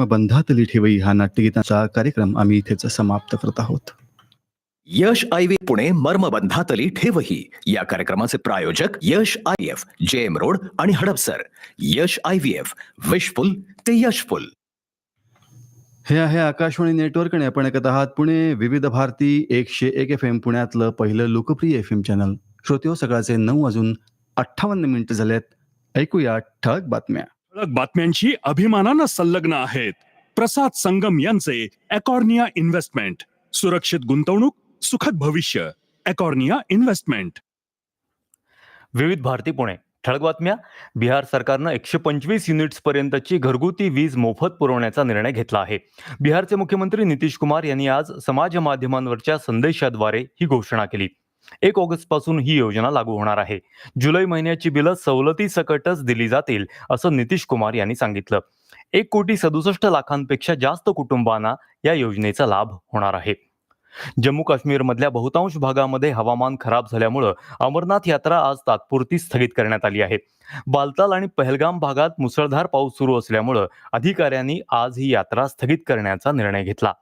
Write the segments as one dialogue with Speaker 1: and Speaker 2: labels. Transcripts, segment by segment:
Speaker 1: बंधातली ठेवई हा नाट्यगीताचा कार्यक्रम आम्ही इथेच समाप्त करत आहोत.
Speaker 2: यश आय व्ही पुणे मर्मबंधातली ठेवही. या कार्यक्रमाचे प्रायोजक Yash I F J M road आणि Hadapsar. Yash I V F wishful ते यशफुल.
Speaker 1: हे आहे आकाशवाणी नेटवर्क आणि आपण ऐकत आहात पुणे विविध भारती एकशे एक एफ एम पुण्यातलं पहिलं लोकप्रिय एफ एम चॅनल. श्रोत्यो सकाळचे नऊ वाजून अठ्ठावन्न मिनिटं झालेत. ऐकूया ठळक बातम्या.
Speaker 3: ठळक बातम्यांशी अभिमानानं संलग्न आहेत. प्रसाद संगम यांचे अकॉर्निया इन्व्हेस्टमेंट. सुरक्षित गुंतवणूक सुखद भविष्य. अकॉर्निया इन्व्हेस्टमेंट.
Speaker 4: विविध भारती पुणे. ठळक बातम्या. बिहार सरकारनं एकशे पंचवीस युनिट्स पर्यंतची घरगुती वीज मोफत पुरवण्याचा निर्णय घेतला आहे. बिहारचे मुख्यमंत्री नितीश कुमार यांनी आज समाज माध्यमांवरच्या संदेशाद्वारे ही घोषणा केली. एक ऑगस्टपासून ही योजना लागू होणार आहे. जुलै महिन्याची बिलं सवलती सकटच दिली जातील असं नितीश कुमार यांनी सांगितलं. एक कोटी सदुसष्ट लाखांपेक्षा जास्त कुटुंबांना या योजनेचा लाभ होणार आहे. जम्मू काश्मीरमधल्या बहुतांश भागामध्ये हवामान खराब झाल्यामुळं अमरनाथ यात्रा आज तात्पुरती स्थगित करण्यात आली आहे. बालताल आणि पहलगाम भागात मुसळधार पाऊस सुरू असल्यामुळं अधिकाऱ्यांनी आज ही यात्रा स्थगित करण्याचा निर्णय घेतला.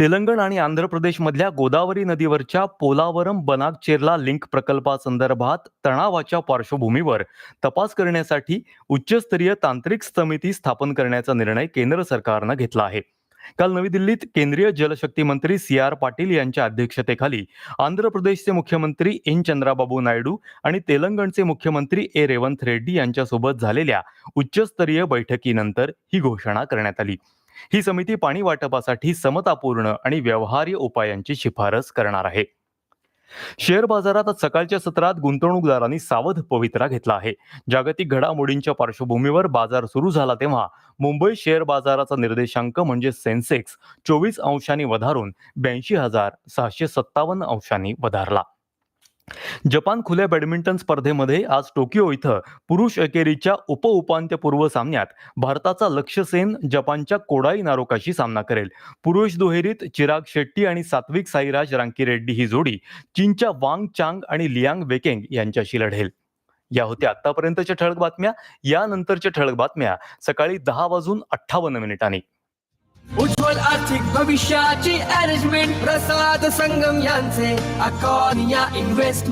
Speaker 4: तेलंगण आणि आंध्र प्रदेशमधल्या गोदावरी नदीवरच्या पोलावरम बनागचेरला लिंक प्रकल्पासंदर्भात तणावाच्या पार्श्वभूमीवर तपास करण्यासाठी उच्चस्तरीय तांत्रिक समिती स्थापन करण्याचा निर्णय केंद्र सरकारनं घेतला आहे. काल नवी दिल्लीत केंद्रीय जलशक्ती मंत्री सी आर पाटील यांच्या अध्यक्षतेखाली आंध्र प्रदेशचे मुख्यमंत्री एन चंद्राबाबू नायडू आणि तेलंगणचे मुख्यमंत्री ए रेवंत रेड्डी यांच्यासोबत झालेल्या उच्चस्तरीय बैठकीनंतर ही घोषणा करण्यात आली. ही समिती पाणी वाटपासाठी समतापूर्ण आणि व्यवहार्य उपायांची शिफारस करणार आहे. शेअर बाजारात आज सकाळच्या सत्रात गुंतवणूकदारांनी सावध पवित्रा घेतला आहे. जागतिक घडामोडींच्या पार्श्वभूमीवर बाजार सुरू झाला तेव्हा मुंबई शेअर बाजाराचा निर्देशांक म्हणजे सेन्सेक्स चोवीस अंशांनी वधारून ब्याऐंशी हजार सहाशे सत्तावन्न अंशांनी वधारला. जपान खुल्या बॅडमिंटन स्पर्धेमध्ये आज टोकियो इथं पुरुष एकेरीच्या उपउपांत्यपूर्व सामन्यात भारताचा लक्ष्य सेन जपानच्या कोडाई नारोकाशी सामना करेल. पुरुष दुहेरीत चिराग शेट्टी आणि सात्विक साईराज रांकीरेड्डी ही जोडी चीनच्या वांग चांग आणि लियांग वेकेंग यांच्याशी लढेल. या होत्या आतापर्यंतच्या ठळक बातम्या. यानंतरच्या ठळक बातम्या सकाळी दहा वाजून अठ्ठावन्न मिनिटांनी.
Speaker 5: उज्ज्वल आर्थिक भविष्याची अरेंजमेंट प्रसाद संगम यांचे. अकॉर्निया इन्व्हेस्ट